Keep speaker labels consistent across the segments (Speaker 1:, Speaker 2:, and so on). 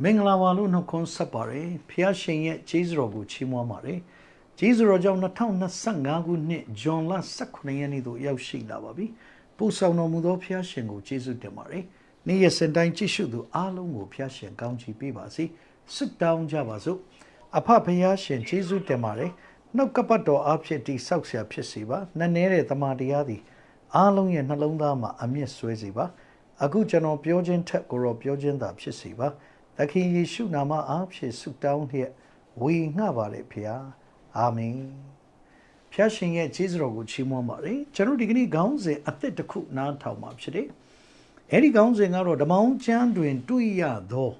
Speaker 1: မင်္ဂလာပါလို့နှုတ်ခွန်းဆက်ပါတယ်ဖျားရှင်ရဲ့ကျေးဇူးတော်ကိုချီးမွမ်းပါတယ်ကျေးဇူးတော်ကြောင့်2025ခုနှစ်ဇွန်လ18ရက်နေ့သို့ရောက်ရှိလာပါပြီပို့ဆောင်တော်မူသောဖျားရှင်ကိုကျေးဇူးတင်ပါတယ်နေ့ရက်စင်တိုင်းကြည့်ရှုသူအားလုံးကိုဖျားရှင်ကောင်းချီးပေးပါစေဆုတောင်းကြပါစို့အဖဖျားရှင်ကျေးဇူးတင်ပါတယ်နှုတ်ကပတ်တော်အဖြစ်တိဆောက်ဆရာဖြစ်စေပါနည်းနည်းတဲ့တမန်တရားသည်အားလုံးရဲ့နှလုံးသားမှာအမြင့်ဆွဲစေပါအခုကျွန်တော်ပြောခြင်းထက်ကိုတော့ပြောခြင်းသာဖြစ်စေပါ သခင်ယေရှုနာမအားဖြင့်ဆုတောင်းလျက်ဝေငှပါလေဖျားအာမင်ဖျားရှင်ရဲ့ကျေးဇူးတော်ကိုချီးမွမ်းပါတယ်ကျွန်တော်ဒီကနေ့ခေါင်းစဉ်အသက်တစ်ခုနားထောင်မှာဖြစ်တယ်အဲ့ဒီခေါင်းစဉ်ကတော့ဓမောင်းကျမ်းတွင် တွေ့ရသော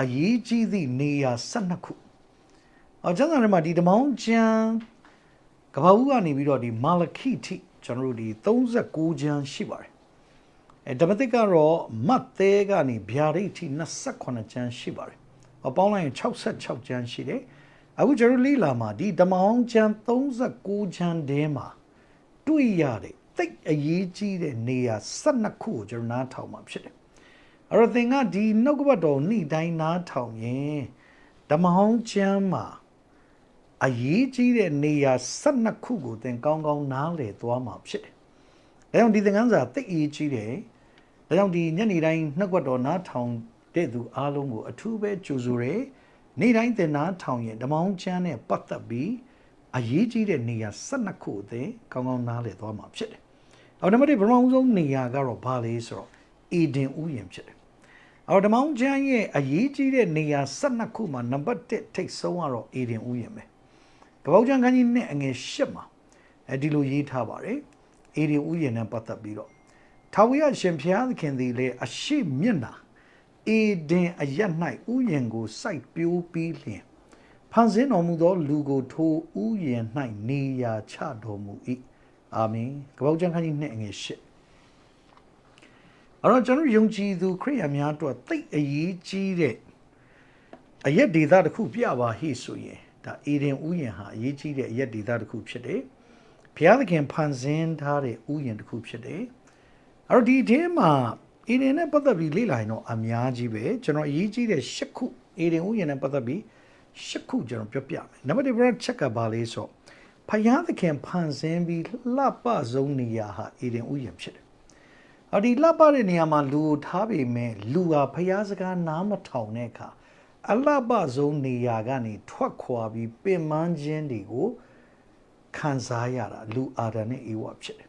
Speaker 1: အရေးကြီးသည့်နေရာ12ခုအော်ကျမ်းစာထဲမှာဒီဓမောင်းကျမ်းကပ္ပဦးကနေပြီးတော့ဒီမာလခိထိကျွန်တော်တို့ဒီ39ကျမ်းရှိပါတယ် အဲဓမ္မသစ်ကတော့မတ်သဲကနေဗျာဒိတ်ထိ28ကျမ်းရှိပါတယ်။အပေါင်းလိုက်ရင်66ကျမ်းရှိတယ်။အခုကျွန်တော်လေ့လာမှာဒီဓမ္မအောင်ကျမ်း39ကျမ်းထဲမှာတွေ့ရတဲ့တိတ်အရေးကြီးတဲ့နေရာ12ခုကိုကျွန်တော်နားထောင်မှာဖြစ်တယ်။အဲ့တော့သင်ကဒီနှုတ်ကပတ်တော်နေ့တိုင်းနားထောင်ရင်ဓမ္မအောင်ကျမ်းမှာအရေးကြီးတဲ့နေရာ12ခုကိုသင်ကောင်းကောင်းနားလည်သွားမှာဖြစ်တယ်။ ဒါကြောင့်ဒီသင်ခန်းစာတိတ်အရေးကြီးတယ်။ဒါကြောင့်ဒီညနေတိုင်းနှုတ်ကပတ်တော်နားထောင်တဲ့သူအားလုံးကိုအထူးပဲကြိုဆိုရဲ။နေ့တိုင်းသင်နားထောင်ရင်ဓမ္မအောင်ချမ်းနဲ့ပတ်သက်ပြီးအရေးကြီးတဲ့နေရာ12ခုအသင်ကောင်းကောင်းနားလည်သွားမှာဖြစ်တယ်။အော်နံပါတ်1ပထမဆုံးနေရာကတော့ဘာလဲဆိုတော့အေဒင်ဥယျာဉ်ဖြစ်တယ်။အော်ဓမ္မအောင်ချမ်းရဲ့အရေးကြီးတဲ့နေရာ12ခုမှာနံပါတ်1ထိတ်ဆုံးကတော့အေဒင်ဥယျာဉ်ပဲ။ကပောက်ချမ်းခန်းကြီးနဲ့အငယ်၈မှာအဲဒီလိုရေးထားပါတယ်။ အေဒင်ဥယျာဉ်နဲ့ပတ်သက်ပြီးတော့ထာဝရရှင်ဘုရားသခင်သည်လေအရှိမျက်နာအေဒင်အရ၌ဥယျင်ကိုစိုက်ပျိုးပြီးလျင်ဖန်ဆင်းတော်မူသော လူကိုထိုဥယျင်၌နေရာချတော်မူ၏အာမင်ကပောက်ကျမ်းခန်းကြီးနှစ်အငယ်၈အဲ့တော့ကျွန်တော်ယုံကြည်သူခရိယာများတို့သိအရေးကြီးတဲ့အရက်ဒေသတစ်ခုပြပါဟိဆိုရင်ဒါအေဒင်ဥယျင်ဟာအရေးကြီးတဲ့အရက်ဒေသတစ်ခုဖြစ်တယ် ဘုရားသခင်ဖန်ဆင်းထားတဲ့ဥယျင်တစ်ခုဖြစ်တယ်အဲ့တော့ဒီအထဲမှာအေဒင်နဲ့ပတ်သက်ပြီးလေ့လာရင်တော့အများကြီးပဲကျွန်တော်အရေးကြီးတဲ့၈ခုအေဒင်ဥယျာဉ်နဲ့ပတ်သက်ပြီး၈ခုကျွန်တော်ပြောပြမယ်နံပါတ်1 brand check ကဘာလဲဆိုဖယားသခင်ဖန်ဆင်းပြီးလှပဆုံးနေရာဟာအေဒင်ဥယျာဉ်ဖြစ်တယ်။အော်ဒီလှပတဲ့နေရာမှာလူကိုထားပေမဲ့လူဟာဖယားစကားနားမထောင်တဲ့အခါအလှပဆုံးနေရာကနေထွက်ခွာပြီးပင်ပန်းခြင်းတွေကို ခံစားရတာလူအာဒံနဲ့အေဝါဖြစ်တယ်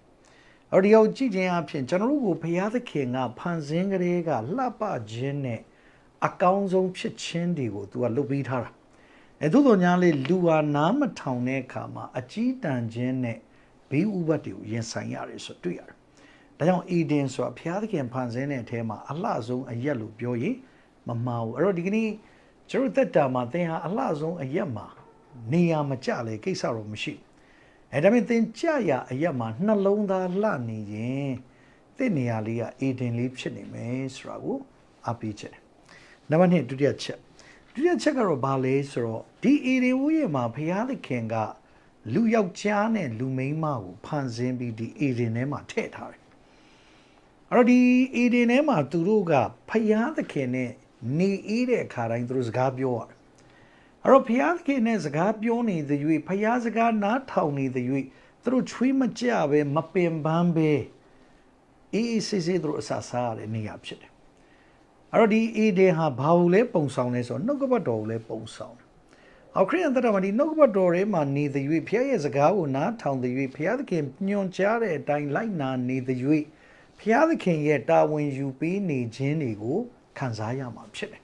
Speaker 1: အော်ဒီယောကြည့်ခြင်းအဖြစ်ကျွန်တော်တို့ကိုဘုရားသခင်ကဖန်ဆင်းကလေးကလှပခြင်းနဲ့အကောင်းဆုံးဖြစ်ခြင်းတွေကိုသူကလုပ်ပေးထားတာအဲသို့တော်ညာလေးလူဟာနားမထောင်တဲ့အခါမှာအကြီးတန်းခြင်းနဲ့ဘေးဥပတ်တွေကိုရင်ဆိုင်ရတယ်ဆိုတွေ့ရတယ်ဒါကြောင့်အီဒင်ဆိုတာဘုရားသခင်ဖန်ဆင်းတဲ့အထဲမှာအလှဆုံးအရက်လို့ပြောရင်မမှားဘူးအဲ့တော့ဒီကနေ့ကျွန်တော်သက်တာမှာသင်ဟာအလှဆုံးအရက်မှာနေရာမကျလေကိစ္စတော့မရှိဘူး အဲဒါပေမဲ့သင်ကြရအရက်မှာနှလုံးသားလှနေရင်သင်နေရာလေးကအေဒင်လေးဖြစ်နေမယ်ဆိုတာကိုအပိချက်နံပါတ်2ဒုတိယချက်ဒုတိယချက်ကတော့ဘာလဲဆိုတော့ဒီအေဒင်ဝူရဲ့မှာဘုရားသခင်ကလူယောက်ျားနဲ့လူမိန်းမကိုဖန်ဆင်းပြီးဒီအေဒင်ထဲမှာထည့်ထားတယ်အဲ့တော့ဒီအေဒင်ထဲမှာသူတို့ကဘုရားသခင်နဲ့နေအေးတဲ့အခါတိုင်းသူတို့စကားပြောရတယ် အဲ့တော့ဘုရားသခင်နဲ့စကားပြောနေတဲ့၍ဘုရားစကားနားထောင်နေတဲ့၍သူတို့ချွေးမကြပဲမပင်ပန်းပဲအေးအေးဆေးဆေးသူတို့အဆဆားရတဲ့နေရာဖြစ်တယ်အဲ့တော့ဒီအေဒင်ဟာဘာလို့လဲပုံဆောင်လဲဆိုတော့နှုတ်ကပတ်တော်ကိုလဲပုံဆောင်တယ်အော်ခရိယန်တရမဒီနှုတ်ကပတ်တော်ထဲမှာနေတဲ့၍ဘုရားရဲ့စကားကိုနားထောင်တဲ့၍ဘုရားသခင်ညွှန်ကြားတဲ့အတိုင်းလိုက်နာနေတဲ့၍ဘုရားသခင်ရဲ့တာဝန်ယူပေးနေခြင်းတွေကိုခံစားရမှာဖြစ်တယ်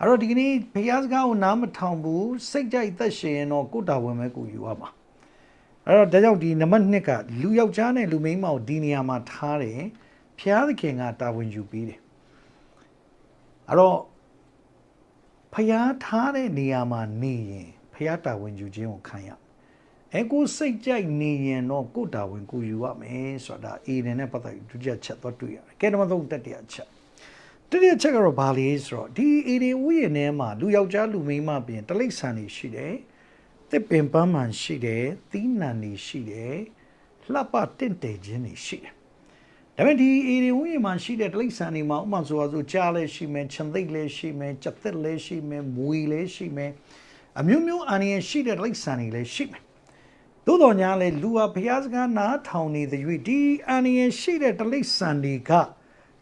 Speaker 1: အဲ့တော့ဒီကနေ့ဘုရားစကားကိုနားမထောင်ဘူးစိတ်ကြိုက်သက်ရှင်ရင်တော့ကိုတာဝန်ပဲကိုယူရမှာအဲ့တော့ဒါကြောင့်ဒီနံပါတ်1ကလူယောက်ျားနဲ့လူမိန်းမကိုဒီနေရာမှာထားတယ်ဘုရားသခင်ကတာဝန်ယူပေးတယ်အဲ့တော့ဖျားထားတဲ့နေရာမှာနေရင်ဖျားတာဝန်ယူခြင်းကိုခံရအဲကိုစိတ်ကြိုက်နေရင်တော့ကိုတာဝန်ကိုယူရမယ်ဆိုတာအေဒင်နဲ့ပတ်သက်ပြီးဒုတိယချက်တော့တွေ့ရတယ်ကဲနံပါတ်3တတိယချက် တတိယချက်ကတော့ဘာလဲဆိုတော့ဒီအေဒီဥယျာဉ်ထဲမှာလူယောက်ျားလူမိန်းမပြင်တလိษံတွေရှိတယ်တစ်ပင်ပန်းမှန်ရှိတယ်သီးနှံတွေရှိတယ်လှပတင့်တယ်ခြင်းတွေရှိတယ်ဒါပေမဲ့ဒီအေရီဝင်းမှာရှိတဲ့တိရစ္ဆာန်တွေမှာဥပမာဆိုပါဆိုကြားလည်းရှိမယ်ခြံသိပ်လည်းရှိမယ်ကြက်သက်လည်းရှိမယ်မွေလည်းရှိမယ်အမျိုးမျိုးအန္တရာယ်ရှိတဲ့တိရစ္ဆာန်တွေလည်းရှိမယ်သို့တော်ညာလဲလူဟာဘုရားစကားနားထောင်နေတဲ့၍ဒီအန္တရာယ်ရှိတဲ့တိရစ္ဆာန်တွေက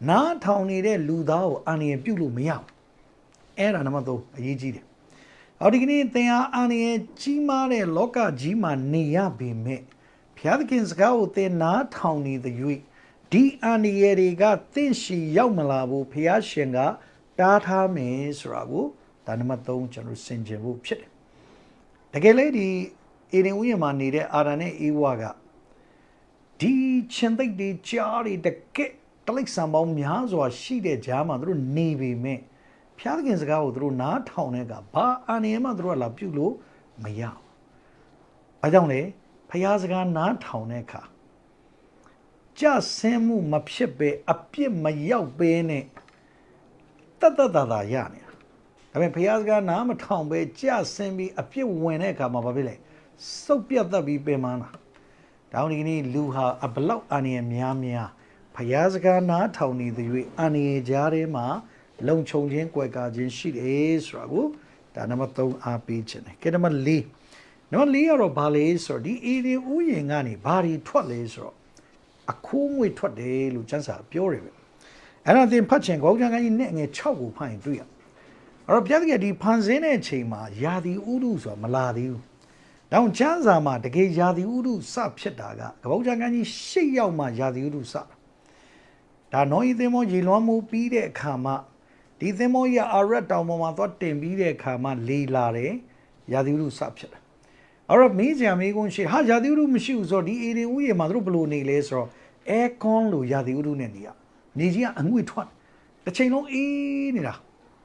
Speaker 1: နားထောင်နေတဲ့လူသားကိုအန္တရာယ်ပြုတ်လို့မရဘူးအဲ့ဒါနံပါတ်3အရေးကြီးတယ်အော်ဒီကနေ့သင်ဟာအန္တရာယ်ကြီးမားတဲ့လောကကြီးမှာနေရပေမဲ့ဘုရားသခင်စကားကိုသင်နားထောင်နေတဲ့၍ဒီအန္တရာယ်တွေကသင်ရှိရောက်မလာဘူးဘုရားရှင်ကတားထားမယ်ဆိုတာကိုဒါနံပါတ်3ကျွန်တော်ဆင်ခြင်ဖို့ဖြစ်တယ်တကယ်လေဒီအေဒင်ဥယျာဉ်မှာနေတဲ့အာရန်နဲ့အေဝါကဒီချင်းသိပ်တွေကြားတွေတကက် တလိပ်ဆံပေါင်းများစွာရှိတဲ့ကြားမှာသူတို့နေပေမဲ့ဖျားသခင်စကားကိုသူတို့နားထောင်တဲ့ကဘာအာနေမှသူတို့ကလာပြုတ်လို့မရဘူး။ဘာကြောင့်လဲဖျားစကားနားထောင်တဲ့အခါကြဆင်းမှုမဖြစ်ပဲအပြစ်မရောက်ပဲနဲ့တတ်တတ်တာတာရနေတာ။ဒါပေမဲ့ဖျားစကားနားမထောင်ပဲကြဆင်းပြီးအပြစ်ဝင်တဲ့အခါမှာဘာဖြစ်လဲစုပ်ပြတ်တတ်ပြီးပင်မနာ။တောင်းဒီကနေ့လူဟာအဘလောက်အာနေရများများ ဖျားစကားနားထောင်နေသည်၍အာနေရကြားထဲမှာလုံခြုံခြင်းကွယ်ကာခြင်းရှိတယ်ဆိုတာကိုဒါနံပါတ်3အားပေးခြင်းတယ်။ကဲနံပါတ်4နံပါတ်4ကတော့ဘာလဲဆိုတော့ဒီအေဒီဥယျာဉ်ကနေဘာတွေထွက်လဲဆိုတော့အခိုးငွေထွက်တယ်လို့ကျမ်းစာပြောတယ်ပဲ။အဲ့ဒါသင်ဖတ်ချင်ကောင်းချမ်းကကြီးနဲ့ငယ်6ကိုဖတ်ရင်တွေ့ရ။အဲ့တော့ပြတ်တဲ့ဒီဖန်ဆင်းတဲ့အချိန်မှာယာဒီဥဒုဆိုတာမလာသေးဘူး။တောင်ကျမ်းစာမှာတကယ်ယာဒီဥဒုစဖြစ်တာကကပောက်ချမ်းကကြီး၈ရောက်မှယာဒီဥဒုစတာ။ ဒါနောဤသင်မောရေလွှမ်းမှုပြီးတဲ့အခါမှာဒီသင်္ဘောကြီးအာရက်တောင်ပေါ်မှာသွားတင်ပြီးတဲ့အခါမှာလေလာတယ်ရာသီဥတုစဖြစ်တယ်အဲ့တော့မင်းကြံမေးခွန်းရှိဟာရာသီဥတုမရှိဘူးဆိုတော့ဒီအေရီဥယျာဉ်မှာသူတို့ဘယ်လိုနေလဲဆိုတော့အဲကွန်လိုရာသီဥတုနဲ့နေရနေကြီးကအငွေ့ထွက်တစ်ချိန်လုံးအေးနေတာ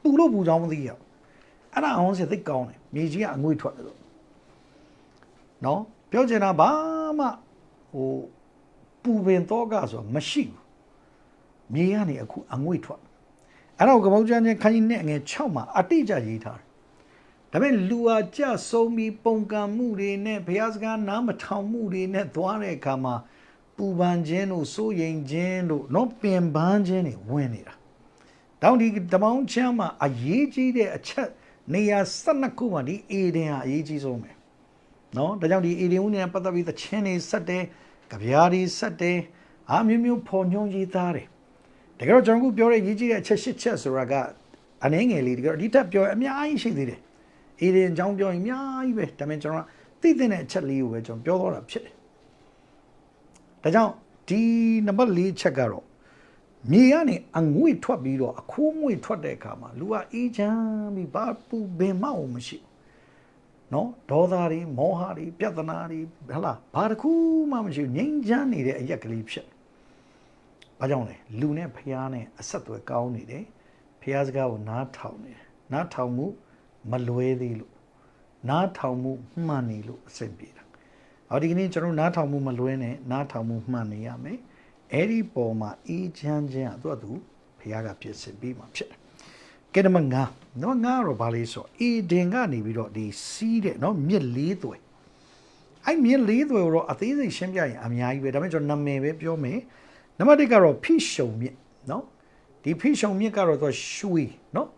Speaker 1: ပူလို့ပူကြောင်းမသိရအဲ့ဒါအောင်စသိကောင်းတယ်မြေကြီးကအငွေ့ထွက်တယ်လို့နော်ပြောချင်တာဘာမှဟိုပူပင်တော့ကဆိုမရှိဘူး မြေကနေအခုအငွေ့ထွက်အဲ့တော့ကပောက်ကျမ်းချင်းခန်းကြီးနဲ့ငယ်6မှာအတိအကျရေးထားတယ်ဒါပေမဲ့လူဟာကြဆုံးပြီးပုံကံမှုတွေနဲ့ဘုရားစကားနားမထောင်မှုတွေနဲ့သွားတဲ့အခါမှာပူပန်ခြင်းတို့စိုးရိမ်ခြင်းတို့နော်ပင်ပန်းခြင်းတွေဝင်နေတာတောင်းဒီတမောင်းချမ်းမှာအရေးကြီးတဲ့အချက်နေရာ12ခုမှာဒီအေဒင်ဟာအရေးကြီးဆုံးပဲနော်ဒါကြောင့်ဒီအေဒင်ဦးနဲ့ပတ်သက်ပြီးသချင်းတွေဆက်တယ်ကြပြားတွေဆက်တယ်အားမျိုးမျိုးဖော်ညွှန်းရေးသားတယ် တကယ်တော့ကျွန်တော်ကပြောတဲ့ရေးကြီးတဲ့အချက်၈ချက်ဆိုတာကအနည်းငယ်လေးတကယ်တော့ဒီထက်ပြောရင်အများကြီးရှိသေးတယ်အေဒင်အကြောင်းပြောရင်အများကြီးပဲဒါပေမဲ့ကျွန်တော်ကသိတဲ့အချက်လေးကိုပဲကျွန်တော်ပြောတော့တာဖြစ်တယ်ဒါကြောင့်ဒီနံပါတ်၄ချက်ကတော့မြေကနေအငွေ့ထွက်ပြီးတော့အခိုးငွေ့ထွက်တဲ့အခါမှာလူကအေးချမ်းပြီးဘာပူပင်မအောင်မရှိဘူးနော်ဒေါသတွေမောဟတွေပြဿနာတွေဟလာဘာတစ်ခုမှမရှိဘူးငြိမ်းချမ်းနေတဲ့အရက်ကလေးဖြစ်တယ် ဘာကြောင့်လဲလူနဲ့ဖះနဲ့အဆက်အသွယ်ကောင်းနေတယ်ဖះစကားကိုနားထောင်နေတယ်နားထောင်မှုမလွဲသေးလို့နားထောင်မှုမှန်နေလို့အဆင်ပြေတာဟောဒီကနေ့ကျွန်တော်နားထောင်မှုမလွဲနဲ့နားထောင်မှုမှန်နေရမယ်အဲ့ဒီပေါ်မှာအေးချမ်းခြင်းအတူတူဖះကဖြစ်စင်ပြီးမှဖြစ်တယ်ကဲနံပါတ်5နော်ငါတော့ဗာလေးဆိုအေဒင်ကနေပြီးတော့ဒီစီးတဲ့နော်မြစ်လေးသွယ်အဲ့မြစ်လေးသွယ်ကိုတော့အသေးစိတ်ရှင်းပြရင်အများကြီးပဲဒါပေမဲ့ကျွန်တော်နာမည်ပဲပြောမယ် နံပါတ်1ကတော့ဖိရှုံမြစ်နော်ဒီဖိရှုံမြစ်ကတော့သူရွှေနော်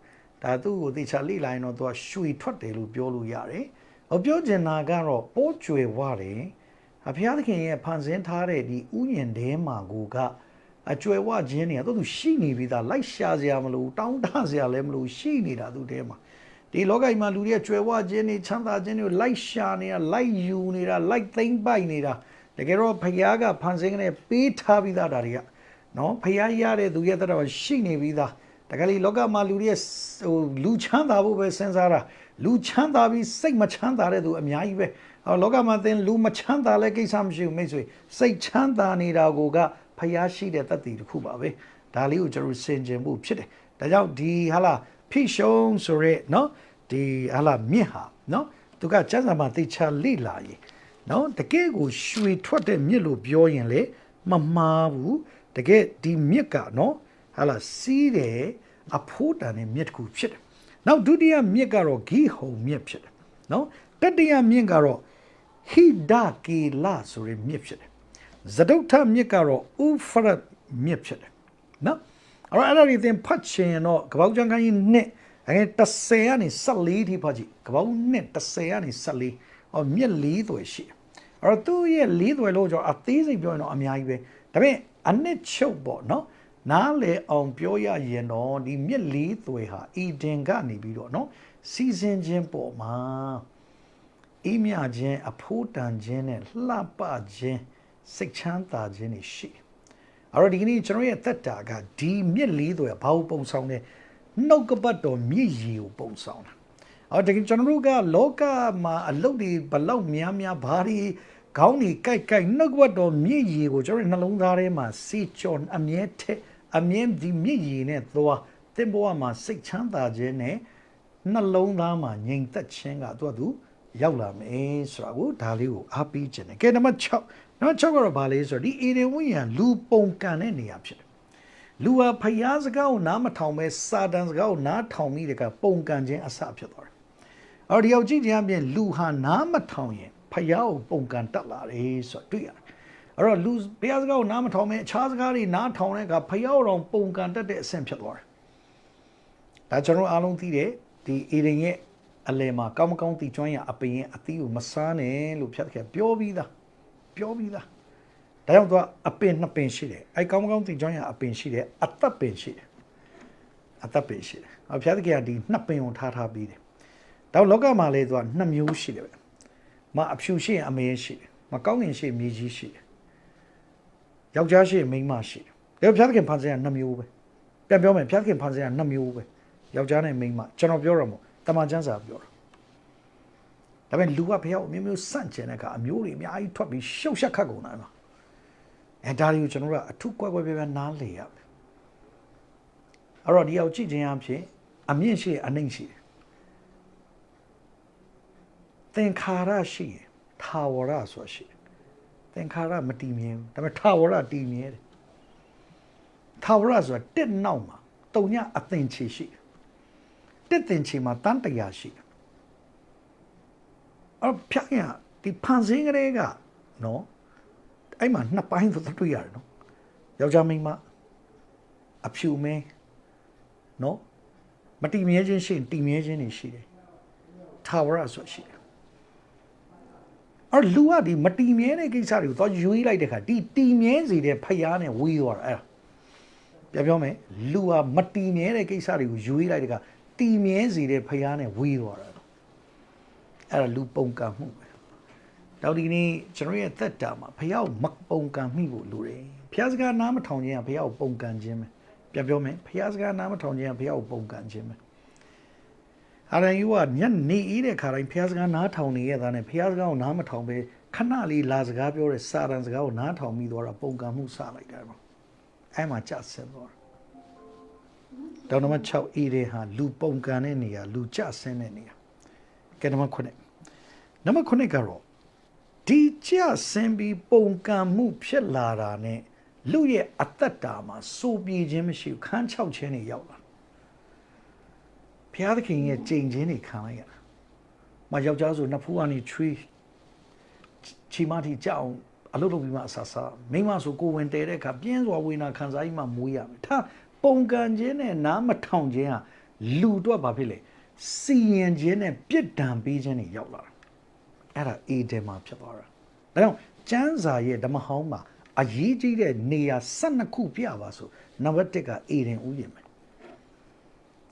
Speaker 1: ဒါသူ့ကိုသေချာလိလိုက်တော့သူကရွှေထွက်တယ်လို့ပြောလို့ရတယ်။ဟောပြောချင်တာကတော့ပိုးကျွယ်ဝတယ်။အဖျားသခင်ရဲ့ဖန်ဆင်းထားတဲ့ဒီဥယျာဉ်ထဲမှာကိုကအကျွယ်ဝခြင်းတွေကသူ့သူရှိနေပြီးသားလိုက်ရှာစရာမလိုတောင်းတစရာလည်းမလိုရှိနေတာသူ့ထဲမှာဒီလောကကြီးမှာလူတွေကကျွယ်ဝခြင်းတွေချမ်းသာခြင်းတွေကိုလိုက်ရှာနေတာလိုက်ယူနေတာလိုက်သိမ့်ပိုက်နေတာ တကယ်တော့ဖခင်ကဖန်ဆင်းကနေပေးထားပြီးသားဒါတွေကနော်ဖခင်ရတဲ့သူရဲ့တရားရှိနေပြီးသားတကယ်လို့လောကမှာလူတွေဟိုလူချမ်းသာဖို့ပဲစဉ်းစားတာလူချမ်းသာပြီးစိတ်မချမ်းသာတဲ့သူအများကြီးပဲဟောလောကမှာသင်လူမချမ်းသာလဲကိစ္စမရှိဘူးမိတ်ဆွေစိတ်ချမ်းသာနေတာကိုကဖခင်ရှိတဲ့တတ်တည်တစ်ခုပါပဲဒါလေးကိုကျွန်တော်ဆင်ခြင်ဖို့ဖြစ်တယ်ဒါကြောင့်ဒီဟာလာဖိရှုံးဆိုရဲနော်ဒီဟာလာမြင့်ဟာနော်သူကစံစာမှာသိချလိလာရင် နော်တကယ်ကိုရွှေထွက်တဲ့မြစ်လို့ပြောရင်လေမမှားဘူးတကယ်ဒီမြစ်ကနော်ဟာလာစီးတယ်အဖိုးတန်တဲ့မြစ်တစ်ခုဖြစ်တယ်နောက်ဒုတိယမြစ်ကတော့ဂီဟုံမြစ်ဖြစ်တယ်နော်တတိယမြစ်ကတော့ဟိဒကေလာဆိုတဲ့မြစ်ဖြစ်တယ်ဇဒုတ်ထမြစ်ကတော့ဥဖရတ်မြစ်ဖြစ်တယ်နော်အဲ့တော့အဲ့ဒါဒီသင်ဖတ်ချင်ရင်တော့ကပောက်ကျန်ခန်းကြီးနှစ်အဲ30ကနေ14ထိဖတ်ကြည့်ကပောက်နှစ်30ကနေ14 ဟောမြစ်၄သွယ်ရှိတယ်အဲ့တော့သူ့ရဲ့၄သွယ်လို့ကျွန်တော်အသေးစိတ်ပြောရင်တော့အများကြီးပဲဒါပေမဲ့အနှစ်ချုပ်ပေါ့နော်နားလေအောင်ပြောရရင်တော့ဒီမြစ်လေးသွယ်ဟာအီဒင်ကနေပြီးတော့နော်စီစဉ်ခြင်းပေါ်မှာအေးမြခြင်းအဖိုးတန်ခြင်းနဲ့လှပခြင်းစိတ်ချမ်းသာခြင်းတွေရှိတယ်။အဲ့တော့ဒီကနေ့ကျွန်တော်ရဲ့သက်တာကဒီမြစ်လေးသွယ်ဘာလို့ပုံဆောင်လဲနှုတ်ကပတ်တော်မြစ်ရည်ကိုပုံဆောင်တာ။ အဲ့တော့ဒီကျွန်တော်တို့ကလောကမှာအလုပ်တွေဘလောက်များများဘာတွေခေါင်းတွေကြိုက်ကြိုက်နှုတ်ကပတ်တော်မြစ်ရည်ကိုကျွန်တော်နှလုံးသားထဲမှာစီချော်အမြဲထက်အမြင်ဒီမြင့်ရည်နဲ့သွားသင်ဘဝမှာစိတ်ချမ်းသာခြင်းနဲ့နှလုံးသားမှာငြိမ်သက်ခြင်းကသူ့အတူရောက်လာမယ်ဆိုတာကိုဒါလေးကိုအားပေးခြင်းတယ်ကဲနံပါတ်6နံပါတ်6ကတော့ဘာလဲဆိုတော့ဒီအေဒင်ဝိညာဉ်လူပုံကန်တဲ့နေရာဖြစ်တယ်လူဟာဖျားစကားကိုနားမထောင်ပဲစာတန်စကားကိုနားထောင်မိတဲ့ကပုံကန်ခြင်းအစဖြစ်သွားတယ် အော်ဒီရောက်ကြည့်ခြင်းအပြင်လူဟာနားမထောင်ရင်ဖျားကိုပုံကန်တတ်လာတယ်ဆိုတော့တွေ့ရတယ်အဲ့တော့လူဘုရားစကားကိုနားမထောင်မဲအခြားစကားတွေနားထောင်တဲ့အခါဖျားတော်ပုံကန်တတ်တဲ့အဆင့်ဖြစ်သွားတယ်။ဒါကျွန်တော်အားလုံးသိတယ်ဒီအေဒင်ရဲ့အလယ်မှာကောင်းမကောင်းတည်ကျွမ်းရအပင်ရဲ့အသီးကိုမစားနဲ့လို့ဖြတ်ခဲ့ပြောပြီးသားပြောပြီးသားဒါကြောင့်သူကအပင်နှစ်ပင်ရှိတယ်အဲကောင်းမကောင်းတည်ကျွမ်းရအပင်ရှိတယ်အသက်ပင်ရှိတယ်အသက်ပင်ရှိတယ်အဖြတ်ကဒီနှစ်ပင်ကိုထားထားပြီးတယ် ဒါလောကမှာလည်းသူကနှစ်မျိုးရှိတယ်ပဲမအဖြူရှိရင်အမင်းရှိတယ်မကောင်းရင်ရှိမြေကြီးရှိတယ်ယောက်ျားရှိရင်မိန်းမရှိတယ်ဒါဖြတ်ခင်ဖန်ဆရာနှစ်မျိုးပဲပြန်ပြောမယ်ဖြတ်ခင်ဖန်ဆရာနှစ်မျိုးပဲယောက်ျားနဲ့မိန်းမကျွန်တော်ပြောရမို့တမန်ကျမ်းစာပြောတာဒါပေမဲ့လူကဖះကိုအမျိုးမျိုးစန့်ကျင်တဲ့အခါအမျိုးတွေအများကြီးထွက်ပြီးရှုပ်ရှက်ခတ်ကုန်တာမှာအဲဒါတွေကိုကျွန်တော်တို့ကအထုကွဲကွဲပြားပြားနားလေရမယ်အဲ့တော့ဒီအောင်ကြည့်ခြင်းအဖြစ်အမြင့်ရှိအနှိမ့်ရှိ သင်္ခါရရှိထာဝရဆိုရှိသင်္ခါရမတည်မြဲဘူးဒါပေမဲ့ထာဝရတည်မြဲတယ်ထာဝရဆိုတာတစ်နောက်မှာတုံညအသင်ချေရှိတယ်တစ်သင်ချေမှာတန်းတရာရှိတယ်အဲ့ဖြတ်ရဒီဖန်ဆင်းကလေးကနော်အဲ့မှာနှစ်ပိုင်းဆိုတွေ့ရတယ်နော်ယောက်ျားမိန်းမအဖြူမင်းနော်မတည်မြဲခြင်းရှိရင်တည်မြဲခြင်းတွေရှိတယ်ထာဝရဆိုရှိတယ် အဲ့လူကဒီမတည်မြဲတဲ့ကိစ္စတွေကိုသွားယူလိုက်တဲ့ခါဒီတည်မြဲစေတဲ့ဖျားနဲ့ဝေးသွားတာအဲ့ဒါပြောပြောမယ်လူကမတည်မြဲတဲ့ကိစ္စတွေကိုယူလိုက်တဲ့ခါတည်မြဲစေတဲ့ဖျားနဲ့ဝေးသွားတာအဲ့ဒါလူပုံကံမှုပဲတော့ဒီနေ့ကျွန်တော်ရဲ့သက်တာမှာဖျားကိုမပုံကံမိဖို့လိုတယ်ဖျားစကားနားမထောင်ခြင်းကဖျားကိုပုံကံခြင်းပဲပြောပြောမယ်ဖျားစကားနားမထောင်ခြင်းကဖျားကိုပုံကံခြင်းပဲ အရန်ယူကညနေအေးတဲ့ခါတိုင်းဖျားစကားနားထောင်နေရတာနဲ့ဖျားစကားကိုနားမထောင်ပဲခဏလေးလာစကားပြောတဲ့စာရန်စကားကိုနားထောင်ပြီးတော့ပုံကံမှုစလိုက်တယ်ပေါ့အဲ့မှာကြဆင်းသွားတယ်တောင်နံပါတ်6အေးတဲ့ဟာလူပုံကံတဲ့နေရာလူကြဆင်းတဲ့နေရာကဲနံပါတ်9နံပါတ်9ကတော့ဒီကြဆင်းပြီးပုံကံမှုဖြစ်လာတာနဲ့လူရဲ့အသက်တာမှာစိုးပြေခြင်းမရှိဘူးခန်းချောက်ခြင်းတွေရောက်လာ ဘုရားသခင်ရဲ့ကြိမ်ချင်းတွေခံလိုက်ရတာမယောက်ျားဆိုနှစ်ဖူးကနေချွေးချီမတီကြောက်အလုပ်လုပ်ပြီးမှအဆဆာမိန်းမဆိုကိုဝင်တဲတဲ့အခါပြင်းစွာဝေနာခံစားပြီးမှမွေးရမယ်ထားပုံကံခြင်းနဲ့နားမထောင်ခြင်းဟာလူတော့ဘာဖြစ်လဲစီရင်ခြင်းနဲ့ပြစ်ဒဏ်ပေးခြင်းတွေရောက်လာတာအဲ့ဒါအေဒင်မှာဖြစ်သွားတာဒါကြောင့်ကျမ်းစာရဲ့ဓမ္မဟောင်းမှာအရေးကြီးတဲ့နေရာ12ခုပြပါဆိုနံပါတ်1ကအေဒင်ဥယျာဉ်ပဲ။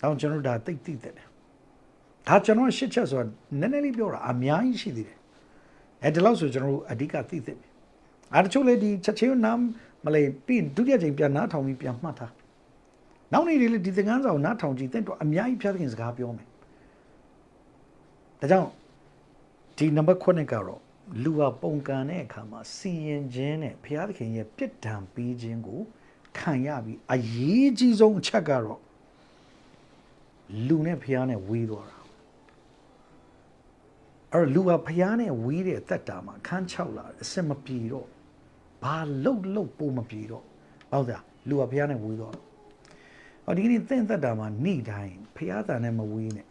Speaker 1: တော့ကျွန်တော်ဒါသိသိတယ်။ဒါကျွန်တော်ရှစ်ချက်ဆိုတာနည်းနည်းလေးပြောတာအများကြီးရှိသေးတယ်။အဲဒီလောက်ဆိုကျွန်တော်တို့အဓိကသိသိပြီ။အားတချို့လေဒီချက်ချင်းနားမလေးပြီးဒုတိယချိန်ပြန်နားထောင်ပြီးပြန်မှတ်ထား။နောက်နေ့လေးဒီသင်္ကန်းစာကိုနားထောင်ကြည့်တဲ့တော့အများကြီးဖျားသခင်စကားပြောမယ်။ဒါကြောင့်ဒီနံပါတ်9ကတော့လူဟာပုံကံတဲ့အခါမှာစီရင်ခြင်းနဲ့ဘုရားသခင်ရဲ့ပြစ်ဒဏ်ပေးခြင်းကိုခံရပြီးအရေးကြီးဆုံးအချက်ကတော့ လူနဲ့ဘုရားနဲ့ဝေးသွားတာအဲ့လူဟာဘုရားနဲ့ဝေးတဲ့အသက်တာမှာခန်းချောက်လာအစင်မပြေတော့ဘာလှုပ်လှုပ်ပို့မပြေတော့ဟုတ်သားလူဟာဘုရားနဲ့ဝေးသွားတော့အော်ဒီနေ့သင်သက်တာမှာနေ့တိုင်းဘုရားတန်နဲ့မဝေးနဲ့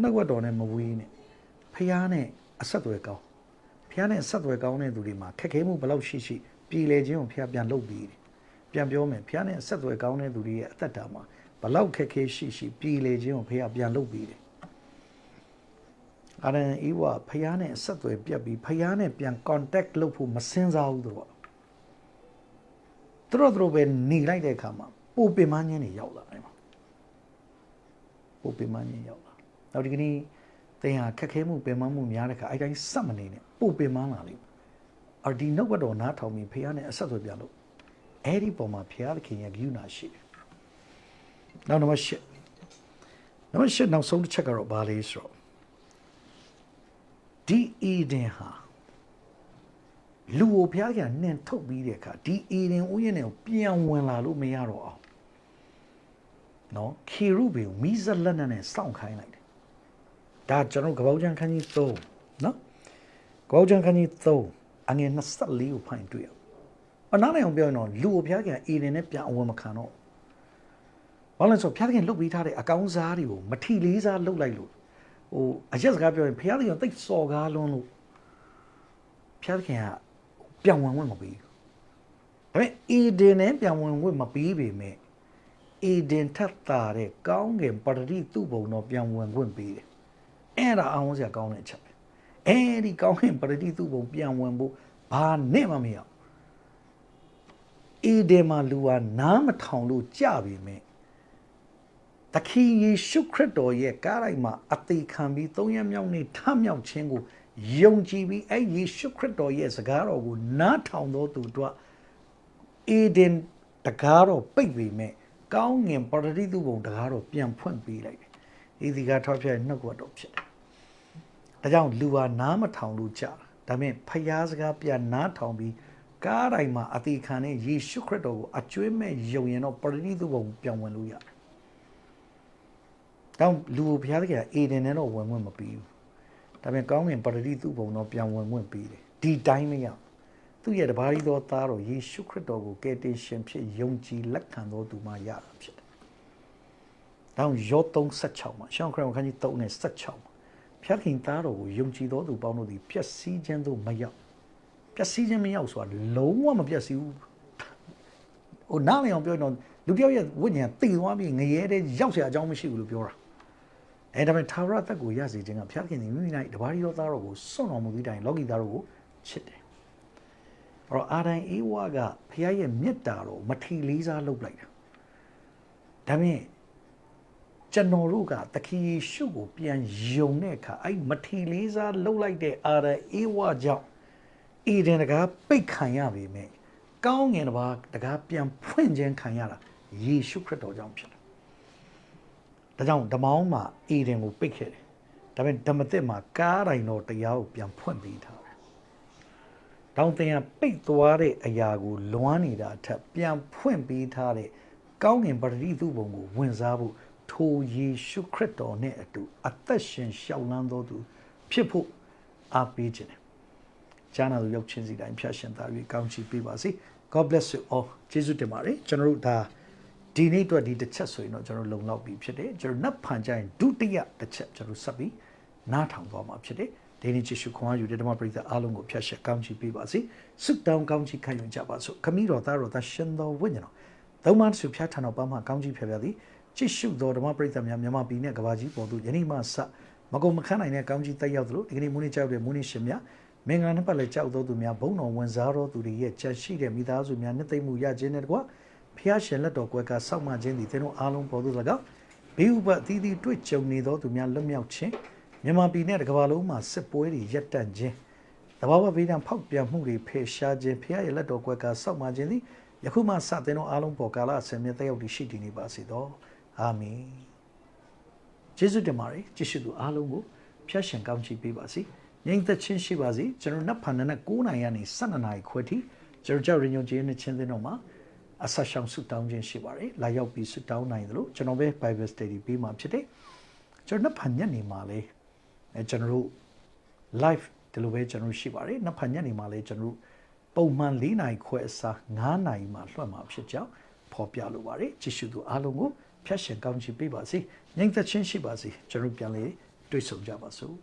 Speaker 1: နှုတ်ဝတ်တော်နဲ့မဝေးနဲ့ဘုရားနဲ့အဆက်အသွယ်ကောင်းဖះနဲ့ဆက်သွယ်ကောင်းတဲ့သူတွေမှာခက်ခဲမှုဘယ်လောက်ရှိရှိပြည်လေခြင်းကိုဖះပြန်လုပ်ပြီးတယ်ပြန်ပြောမယ်ဖះနဲ့အဆက်အသွယ်ကောင်းတဲ့သူတွေရဲ့အသက်တာမှာ ဘလောက်ခက်ခဲရှိရှိပြည်လေခြင်းကိုဖះပြန်လုပ်ပြီးတယ်အာရန်ဤဝဖះနဲ့အဆက်အသွယ်ပြတ်ပြီးဖះနဲ့ပြန် contact လုပ်ဖို့မစင်စားဘူးသူတို့ကသူတို့တို့ပဲหนีလိုက်တဲ့အခါမှာပိုပင်မခြင်းတွေရောက်လာတယ်မှာပိုပင်မခြင်းရောက်လာနောက်ဒီကနေ့တင်ဟာခက်ခဲမှုပင်မမှုများတဲ့အခါအဲ့တိုင်းစက်မနေနဲ့ပိုပင်မလာလိမ့်မယ်အော်ဒီနှုတ်ဘတော်နားထောင်ပြီးဖះနဲ့အဆက်အသွယ်ပြန်လို့အဲ့ဒီပုံမှာဖះသခင်ရဲ့ဂရုဏာရှိတယ် နောက်နံပါတ်၈နံပါတ်၈နောက်ဆုံးတစ်ချက်ကတော့ဘာလဲဆိုတော့ဒီအီဒင်ဟာလူကိုဘုရားကနှင်ထုတ်ပြီးတဲ့အခါဒီအီဒင်ဥယျာဉ်ကိုပြန်ဝင်လာလို့မရတော့အောင်နော်ခေရုဘီကိုမိဇလက်နက်နဲ့စောင့်ခိုင်းလိုက်တယ်ဒါကျွန်တော်ကပောက်ချန်ခန်းကြီး3နော်ကပောက်ချန်ခန်းကြီး3အငယ်24ကိုဖိုင်တွေ့ရအနားနိုင်အောင်ပြောရင်တော့လူကိုဘုရားကအီဒင်နဲ့ပြန်အဝင်မခံတော့ ဘာလို့လဲဆိုတော့ဘုရားခင်လုတ်ပြီးထားတဲ့အကောင်းစားတွေကိုမထီလေးစားလုတ်လိုက်လို့ဟိုအရက်စကားပြောရင်ဘုရားခင်ကတိတ်စော်ကားလွန်းလို့ဘုရားခင်ကပြန်ဝင်ဝင်မပေးဘူးဒါပေမဲ့အီဒင်နဲ့ပြန်ဝင်ဝင်မပေးပေမဲ့အီဒင်ထက်တာတဲ့ကောင်းကင်ပရတိသူ့ဘုံတော့ပြန်ဝင်ဝင်ပေးတယ်အဲ့ဒါအောင်စရာကောင်းတဲ့အချက်ပဲအဲ့ဒီကောင်းကင်ပရတိသူ့ဘုံပြန်ဝင်ဖို့ဘာနဲ့မှမရဘူးအေဒင်မှာလူဟာနားမထောင်လို့ကြပြီမဲ့ တခင်ယေရှုခရစ်တော်ရဲ့ကားလိုက်မှာအသေးခံပြီးသုံးရမြောက်နေ့ထမြောက်ခြင်းကိုယုံကြည်ပြီးအဲ့ယေရှုခရစ်တော်ရဲ့စကားတော်ကိုနားထောင်တော်သူတို့အေဒင်တကားတော်ပိတ်ပြီမဲ့ကောင်းငင်ပရတိသူဘုံတကားတော်ပြန်ဖွင့်ပေးလိုက်တယ်။ဤဒီကထောက်ပြနှုတ်ကတော်ဖြစ်တယ်။ဒါကြောင့်လူဟာနားမထောင်လို့ကြာဒါပေမဲ့ဖျားစကားပြန်နားထောင်ပြီးကားတိုင်းမှာအတိခံတဲ့ယေရှုခရစ်တော်ကိုအကျွေးမဲ့ယုံရင်တော့ပရိနိသုဘုံပြောင်းဝင်လို့ရတယ်။ တောင်းလူကိုဘုရားသခင်အေဒင်နဲ့တော့ဝင်ဝင်မပြီးဘူး။ဒါပေမဲ့ကောင်းကင်ပရိနိသုဘုံတော့ပြောင်းဝင်ဝင်ပြီးတယ်။ဒီတိုင်းမရသူ့ရဲ့တပါးရီတော်သားတော်ယေရှုခရစ်တော်ကိုကယ်တင်ရှင်ဖြစ်ယုံကြည်လက်ခံတော်သူမှရတာဖြစ်တယ်။တောင်းယော36မှာရှောင်းခရစ်ခန်းကြီး3နဲ့16မှာဖျက်ခင်သားတော်ကိုယုံကြည်တော်သူပေါင်းတို့သည်ပျက်စီးခြင်းသို့မရောက်ပျက်စီးခြင်းမရောက်ဆိုတာလုံးဝမပျက်စီးဘူးဟိုနားလည်အောင်ပြောရင်တော့လူတစ်ယောက်ရဲ့ဝိညာဉ်တည်သွားပြီးငရဲတဲ့ရောက်เสียအကြောင်းမရှိဘူးလို့ပြောတာ အဲဒါပေမဲ့သာဝရသက်ကိုရစေခြင်းကဖျားခင်သည်မိမိ၌တပါးရီတော်သားတော်ကိုစွန့်တော်မူသည့်တိုင်လောကီသားတော်ကိုချစ်တယ်အဲ့တော့အာဒန်အေဝါကဖျားရဲ့မေတ္တာတော်မထီလေးစားလုပ်လိုက်တာဒါပေမဲ့ကျွန်တော်တို့ကသခင်ယေရှုကိုပြန်ယုံတဲ့အခါအဲ့မထီလေးစားလှုပ်လိုက်တဲ့အာရအေဝါကြောင့်အေဒင်တကားပိတ်ခံရပေမဲ့ကောင်းငင်တစ်ပါးတကားပြန်ဖွင့်ခြင်းခံရတာယေရှုခရစ်တော်ကြောင့်ဖြစ်တယ်။ ဒါကြောင့်ဓမ္မောင်းမှာအေဒင်ကိုပိတ်ခဲ့တယ်။ဒါပေမဲ့ဓမ္မသစ်မှာကားတိုင်းတော်တရားကိုပြန်ဖွင့်ပေးထားတယ်။တောင်းတင်ကပိတ်သွားတဲ့အရာကိုလွမ်းနေတာအထက်ပြန်ဖွင့်ပေးထားတဲ့ကောင်းငင်ပရိသုဘုံကိုဝင်စားဖို့ထိုယေရှုခရစ်တော်နဲ့အတူအသက်ရှင်ရှောက်လန်းတော်သူဖြစ်ဖို့အားပေးခြင်းတယ်။ကျမ်းစာကိုရောက်ချင်းစီတိုင်းဖျက်ရှင်သား၍ကောင်းချီးပေးပါစေ။ God bless you all ကျေးဇူးတင်ပါတယ်ကျွန်တော်တို့ဒါ ဒီနေ့အတွက်ဒီတစ်ချက်ဆိုရင်တော့ကျွန်တော်လုံလောက်ပြီဖြစ်တယ်ကျွန်တော်နတ်ဖန်ကြရင်ဒုတိယတစ်ချက်ကျွန်တော်ဆက်ပြီးနားထောင်သွားမှာဖြစ်တယ်ဒီနေ့ကျေးဇူးခွန်အားယူတဲ့ဓမ္မပရိသတ်အားလုံးကိုဖျက်ရှက်ကောင်းချီးပေးပါစေဆုတောင်းကောင်းချီးခံယူကြပါစို့ခမည်းတော်သားတော်သားရှင်တော်ဝိညာဉ်တော်သုံးပါးစုဖျားထံတော်ပါမှကောင်းချီးဖျက်ဖျက်သည်ကြည့်ရှုသောဓမ္မပရိသတ်များမြန်မာပြည်နဲ့ကဘာကြီးပေါ်သို့ယနေ့မှစမကုံမခန့်နိုင်တဲ့ကောင်းကြီးတက်ရောက်သလိုဒီကနေ့မူးနေ့ကြောက်တဲ့မူးနေ့ရှင်များမင်္ဂလာနှစ်ပတ်လည်းကြောက်သောသူများဘုံတော်ဝင်စားတော်သူတွေရဲ့ကြံရှိတဲ့မိသားစုများနှစ်သိမ့်မှုရခြင်းနဲ့တကွ ဖျားရှင်လက်တော်ကွယ်ကစောက်မှခြင်းသည်သင်တို့အားလုံးပေါ်သို့၎င်းဘေးဥပအသီးသီးတွေ့ကြုံနေသောသူများလွတ်မြောက်ခြင်းမြန်မာပြည်နဲ့တကမ္ဘာလုံးမှာစစ်ပွဲတွေရပ်တန့်ခြင်းတဘာဝဗေဒံဖောက်ပြန်မှုတွေဖယ်ရှားခြင်းဖျားရဲ့လက်တော်ကွယ်ကစောက်မှခြင်းသည်ယခုမှစတဲ့တို့အားလုံးပေါ်ကာလအစဉ်မြတ်တက်ရောက်တည်ရှိတည်နေပါစေသောအာမင်ကျေးဇူးတင်ပါတယ်ကြည့်ရှုသူအားလုံးကိုဖျက်ရှင်ကောင်းချီးပေးပါစေငြိမ်သက်ခြင်းရှိပါစေကျွန်တော်နတ်ဖန်နဲ့9နိုင်ရနေ12နိုင်ခွဲထိကျွန်တော်ကြောက်ရင်ညုံခြင်းနဲ့ချင်းသင်းတော့မှာ အဆက်ရှောင်ဆုတောင်းခြင်းရှိပါတယ်လာရောက်ပြီးဆုတောင်းနိုင်တယ်လို့ကျွန်တော်ပဲ Bible Study ပေးမှာဖြစ်တယ်ကျွန်တော်နတ်ဖန်ညက်နေမှာလေအဲကျွန်တော်တို့ live ဒီလိုပဲကျွန်တော်ရှိပါတယ်နတ်ဖန်ညက်နေမှာလေကျွန်တော်တို့ပုံမှန်၄နိုင်ခွဲအစား9နိုင်မှာလွှတ်မှာဖြစ်ကြောင်းဖော်ပြလိုပါတယ်ကြည့်ရှုသူအားလုံးကိုဖျက်ရှင်ကောင်းချီးပေးပါစေငြိမ်သက်ခြင်းရှိပါစေကျွန်တော်ပြန်လေတွေ့ဆုံကြပါစို့